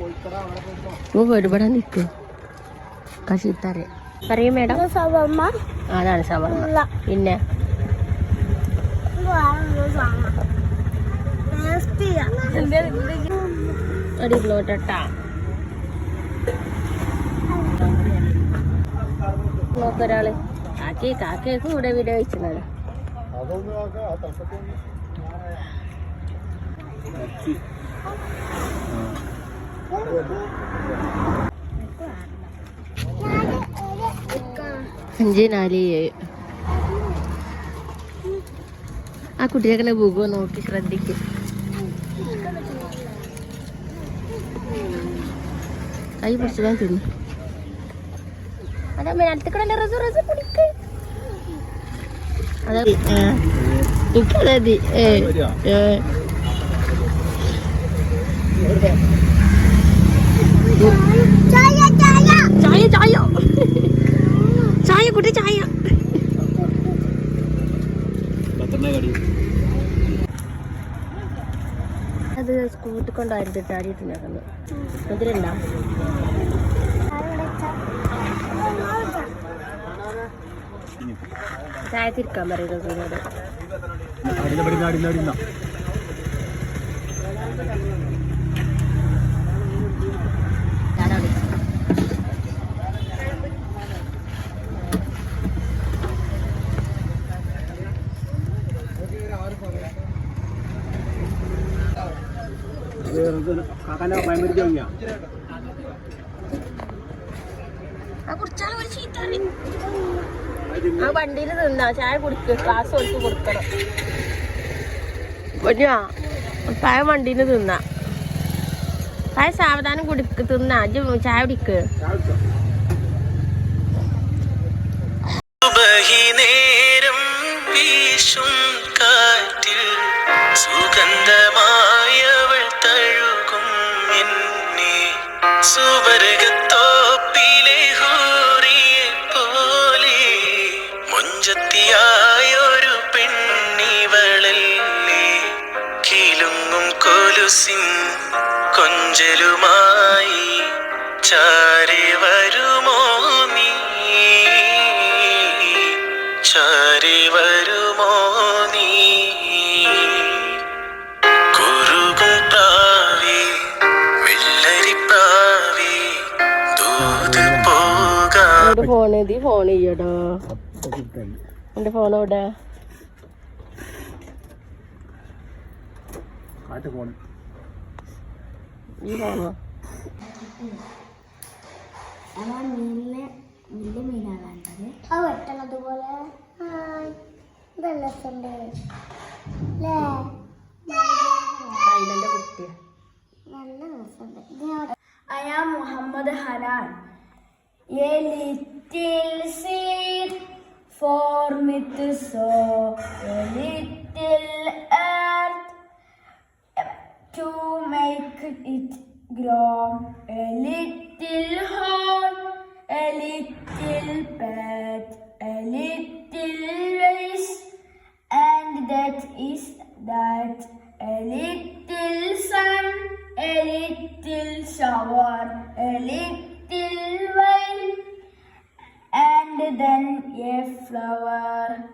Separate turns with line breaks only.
ഇവിടെ നിൽക്കും കശിത്തറ പറയൂ മേഡം.
സവർമ്മ.
അതാണ് സവർമ്മ. പിന്നെ? അടിപൊളിട്ടാ നോക്കൊരാൾ കാക്കി കാക്കയൊക്കെ ഇവിടെ വീഡിയോ വെച്ചതാണ് അഞ്ച് നാല് ഏഴ് ആ കുട്ടിയൊക്കെ പോകുമോ നോക്കി ശ്രദ്ധിക്കും. കൈ പിടിച്ചതാ തിന്നു അതാ മേലത്തേക്കടല്ലേ റസു റസു കുടിക്ക്. അതാ എനിക്കതാ ഏ ഏ.
ചായ ചായ.
ചായ ചായ. ചായ കുട്ടി ചായ. അത് സ്കൂട്ടി കൊണ്ടായിരുന്നു ചാടിയിട്ടുണ്ടായിരുന്നു മുതിരണ്ട ചായ തിരിക്കാൻ പറയുന്നത് സൂര്യോട് ആ വണ്ടിയിൽ നിന്നാ ചായ കുടിക്ക് ക്ലാസ് കൊടുത്ത് കൊടുക്കണം. കൊഞ്ഞാ ചായ വണ്ടിയിൽ നിന്നാ. ചായ സാവധാനം കുടിക്ക് തിന്നാ. ചായ കുടിക്ക്.
നേരം വീശും കാറ്റിൽ സുഗന്ധമായവൾ കൊലുസിൻ കൊഞ്ചലുമായി ചാരി വരുമോ നീ? ചാരി വരുമോ നീ? കുറുകും പ്രാവി വെള്ളരി പ്രാവി ദൂത് പോകാ.
ഫോൺ ഫോൺ ചെയ്യടോ. എന്റെ ഫോൺ എവിടെ? ഈ ഫോണോ
ആ വെട്ടണത് പോലെ. രസമുണ്ട്. അല്ലേ
അതിലെന്റെ കുട്ടിയാ
നല്ല രസമുണ്ട്. I am Muhammad Hanan. A little seed formeth so that is that. A little sun, a little shower, a little rain, and then a flower.